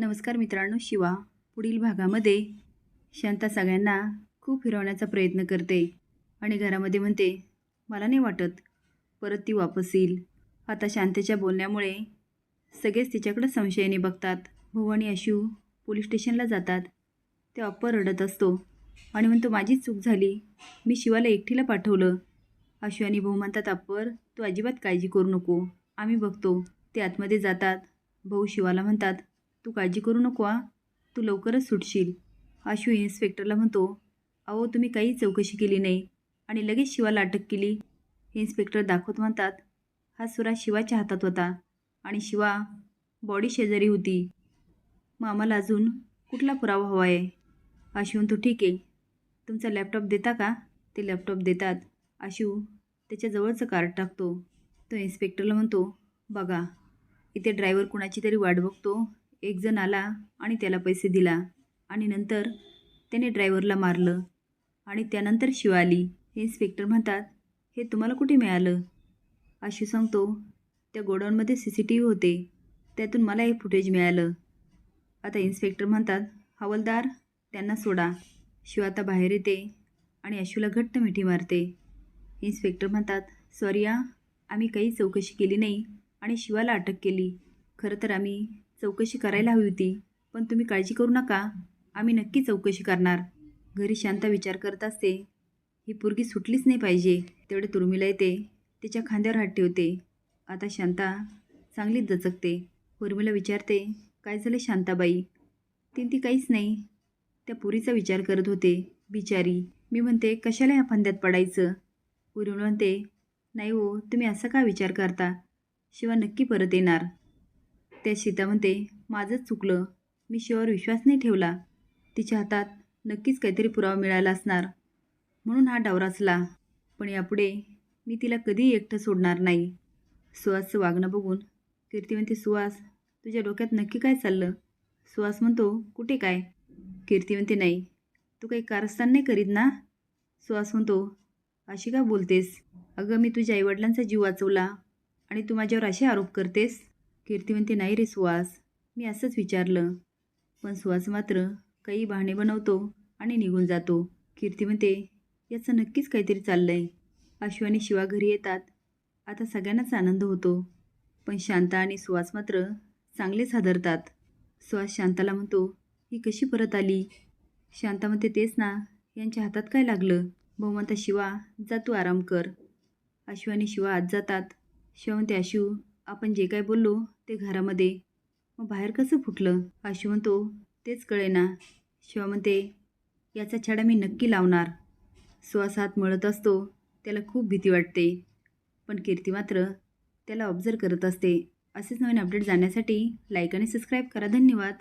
नमस्कार मित्रांनो शिवा पुढील भागामध्ये. शांता सगळ्यांना खूप फिरवण्याचा प्रयत्न करते आणि घरामध्ये म्हणते मला नाही वाटत परत ती वापस येईल. आता शांतेच्या बोलण्यामुळे सगळेच तिच्याकडे संशयाने बघतात. भाऊ आणि अशू पोलीस स्टेशनला जातात. ते अप्पर रडत असतो आणि म्हणतो माझीच चूक झाली. मी शिवाला एकटीला पाठवलं. अशू आणि भाऊ म्हणतात अप्पर तू अजिबात काळजी करू नको. आम्ही बघतो. ते आतमध्ये जातात. भाऊ शिवाला म्हणतात तू काळजी करू नको आ तू लवकरच सुटशील. आशू इन्स्पेक्टरला म्हणतो अहो तुम्ही काही चौकशी केली नाही आणि लगेच शिवाला अटक केली. इन्स्पेक्टर दाखवत म्हणतात हा सुरा शिवाच्या हातात होता आणि शिवा बॉडी शेजारी होती. मग आम्हाला अजून कुठला पुरावा हवा आहे आशू तू ठीक आहे. तुमचा लॅपटॉप देता का? ते लॅपटॉप देतात. आशू त्याच्याजवळचं कार्ड टाकतो. तो इन्स्पेक्टरला म्हणतो बघा इथे ड्रायव्हर कुणाची तरी वाट बघतो. एक जण आला आणि त्याला पैसे दिला आणि नंतर त्याने ड्रायव्हरला मारलं आणि त्यानंतर शिवा आली हे इन्स्पेक्टर म्हणतात हे तुम्हाला कुठे मिळालं? आशू सांगतो त्या गोडाऊनमध्ये सी सी टी व्ही होते. त्यातून मला हे फुटेज मिळालं. आता इन्स्पेक्टर म्हणतात हवालदार त्यांना सोडा. शिव आता बाहेर येते आणि अशूला घट्ट मिठी मारते. इन्स्पेक्टर म्हणतात सॉरी आम्ही काही चौकशी केली नाही आणि शिवाला अटक केली. खरं तर आम्ही चौकशी करायला हवी होती. पण तुम्ही काळजी करू नका. आम्ही नक्की चौकशी करणार. घरी शांता विचार करत असते. ही पोरगी सुटलीच नाही पाहिजे. तेवढे तुर्मीला येते. तिच्या खांद्यावर हात ठेवते. आता शांता चांगलीच दचकते उर्मिला विचारते काय झालं शांताबाई? तीन ती काहीच नाही. त्या पुरीचा विचार करत होते. बिचारी मी म्हणते कशाला ह्या फंद्यात पडायचं? उर्मिला म्हणते नाही हो तुम्ही असा का विचार करता? शिवा नक्की परत येणार. त्या सीता म्हणते माझंच चुकलं. मी शिवावर विश्वास नाही ठेवला. तिच्या हातात नक्कीच काहीतरी पुरावा मिळाला असणार. म्हणून हा डाव पण यापुढे मी तिला कधीही एकटं सोडणार नाही. सुहासचं वागणं बघून कीर्ती म्हणते सुहास तुझ्या डोक्यात नक्की काय चाललं? सुहास म्हणतो कुठे काय? कीर्ती म्हणते नाही. तू काही कारस्थान नाही करीत ना? सुहास म्हणतो अशी का बोलतेस? अगं मी तुझ्या आईवडिलांचा जीव वाचवला आणि तू माझ्यावर असे आरोप करतेस? कीर्ती म्हणते नाही रे सुहास मी असंच विचारलं. पण सुहास मात्र काही बहाणे बनवतो आणि निघून जातो. कीर्ती म्हणते याचं नक्कीच काहीतरी चाललं आहे अश्व आणि शिवा घरी येतात. आता सगळ्यांनाच आनंद होतो. पण शांता आणि सुहास मात्र चांगलेच हादरतात. सुहास शांताला म्हणतो ही कशी परत आली? शांता म्हणते तेच ना यांच्या हातात काय लागलं? भाऊ म्हणता शिवा जा तू आराम कर. अश्व आणि शिवा आत जातात. शिवा म्हणते अशू आपण जे काय बोललो ते घरामध्ये मग बाहेर कसं फुटलं? आशू म्हणतो तेच कळेना. शिवा म्हणते याचा छडा मी नक्की लावणार. सुहास हात मळत असतो त्याला खूप भीती वाटते. पण कीर्ती मात्र त्याला ऑब्झर्व करत असते. असेच नवीन अपडेट जाण्यासाठी लाईक आणि सबस्क्राईब करा. धन्यवाद.